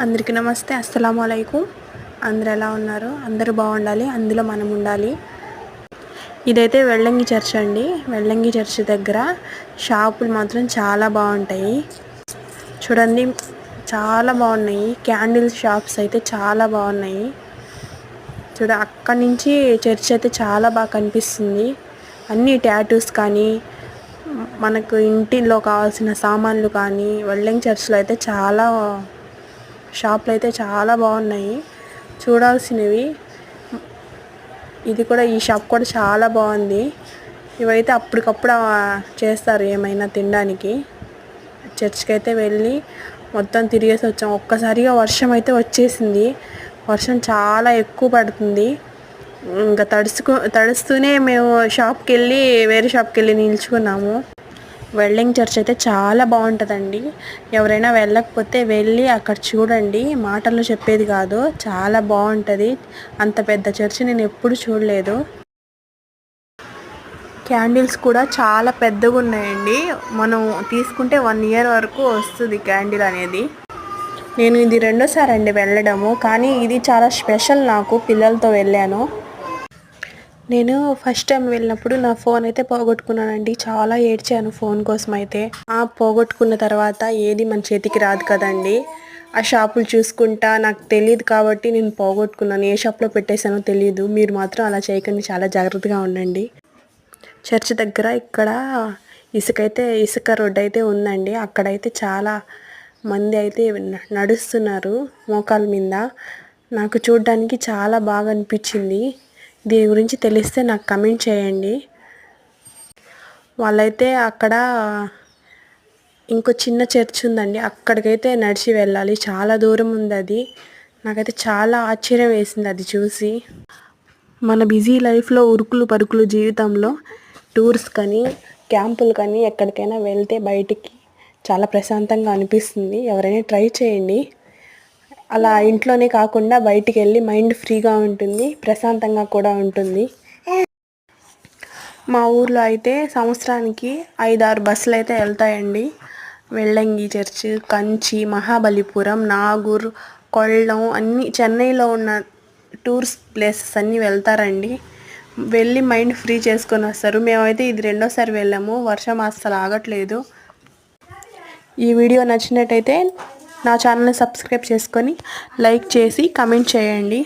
అందరికీ నమస్తే అస్సలం అయికు అందరు ఎలా ఉన్నారు? అందరూ బాగుండాలి అందులో మనం ఉండాలి. ఇదైతే వెళ్ళంగి చర్చ్ అండి. వెళ్ళంగి చర్చ్ దగ్గర షాపులు మాత్రం చాలా బాగుంటాయి. చూడండి చాలా బాగున్నాయి. క్యాండిల్ షాప్స్ అయితే చాలా బాగున్నాయి. చూడ అక్కడి నుంచి చర్చ్ అయితే చాలా బాగా కనిపిస్తుంది. అన్ని ట్యాటూస్ కానీ మనకు ఇంటిలో కావాల్సిన సామాన్లు కానీ వెల్డింగ్ చర్చ్లో అయితే చాలా షాప్లు అయితే చాలా బాగున్నాయి. చూడాల్సినవి. ఇది కూడా ఈ షాప్ కూడా చాలా బాగుంది. ఇవైతే అప్పటికప్పుడు చేస్తారు ఏమైనా తినడానికి. చర్చ్కి అయితే వెళ్ళి మొత్తం తిరిగేసి వచ్చాం. ఒక్కసారిగా వర్షం అయితే వచ్చేసింది. వర్షం చాలా ఎక్కువ పడుతుంది. ఇంకా తడుచుకు తడుస్తూనే మేము షాప్కి వెళ్ళి వేరే షాప్కి వెళ్ళి నిల్చుకున్నాము. వెల్డింగ్ చర్చ్ అయితే చాలా బాగుంటుందండి. ఎవరైనా వెళ్ళకపోతే వెళ్ళి అక్కడ చూడండి. మాటల్లో చెప్పేది కాదు. చాలా బాగుంటుంది. అంత పెద్ద చర్చ్ నేను ఎప్పుడు చూడలేదు. క్యాండిల్స్ కూడా చాలా పెద్దగా ఉన్నాయండి. మనం తీసుకుంటే వన్ ఇయర్ వరకు వస్తుంది క్యాండిల్ అనేది. నేను ఇది రెండోసారి అండి వెళ్ళడము. కానీ ఇది చాలా స్పెషల్ నాకు పిల్లలతో వెళ్ళాను. నేను ఫస్ట్ టైం వెళ్ళినప్పుడు నా ఫోన్ అయితే పోగొట్టుకున్నానండి. చాలా ఏడ్చాను ఫోన్ కోసం అయితే. ఆ పోగొట్టుకున్న తర్వాత ఏది మన చేతికి రాదు కదండి. ఆ షాపులు చూసుకుంటా నాకు తెలియదు కాబట్టి నేను పోగొట్టుకున్నాను. ఏ షాప్లో పెట్టేశానో తెలియదు. మీరు మాత్రం అలా చేయకండి. చాలా జాగ్రత్తగా ఉండండి. చర్చ్ దగ్గర ఇక్కడ ఇసుక అయితే ఇసుక రోడ్ అయితే ఉందండి. అక్కడైతే చాలా మంది అయితే నడుస్తున్నారు మోకాల మీద. నాకు చూడడానికి చాలా బాగా అనిపించింది. దీని గురించి తెలిస్తే నాకు కమెంట్ చేయండి. వాళ్ళైతే అక్కడ ఇంకో చిన్న చర్చ్ ఉందండి. అక్కడికైతే నడిచి వెళ్ళాలి. చాలా దూరం ఉంది అది. నాకైతే చాలా ఆశ్చర్యం వేసింది అది చూసి. మన బిజీ లైఫ్లో ఉరుకులు పరుకులు జీవితంలో టూర్స్ కానీ క్యాంపులు కానీ ఎక్కడికైనా వెళ్తే బయటికి చాలా ప్రశాంతంగా అనిపిస్తుంది. ఎవరైనా ట్రై చేయండి. అలా ఇంట్లోనే కాకుండా బయటికి వెళ్ళి మైండ్ ఫ్రీగా ఉంటుంది ప్రశాంతంగా కూడా ఉంటుంది. మా ఊర్లో అయితే సంవత్సరానికి ఐదారు బస్సులు అయితే వెళ్తాయండి. వెళ్ళంగి చర్చ్ కంచి మహాబలిపురం నాగూర్ కొల్లం అన్నీ చెన్నైలో ఉన్న టూర్స్ ప్లేసెస్ అన్నీ వెళ్తారండి. వెళ్ళి మైండ్ ఫ్రీ చేసుకొని వస్తారు. మేమైతే ఇది రెండోసారి వెళ్ళాము. వర్షం అస్సలు ఆగట్లేదు. ఈ వీడియో నచ్చినట్టయితే నా ఛానల్ని సబ్స్క్రైబ్ చేసుకొని లైక్ చేసి కమెంట్ చేయండి.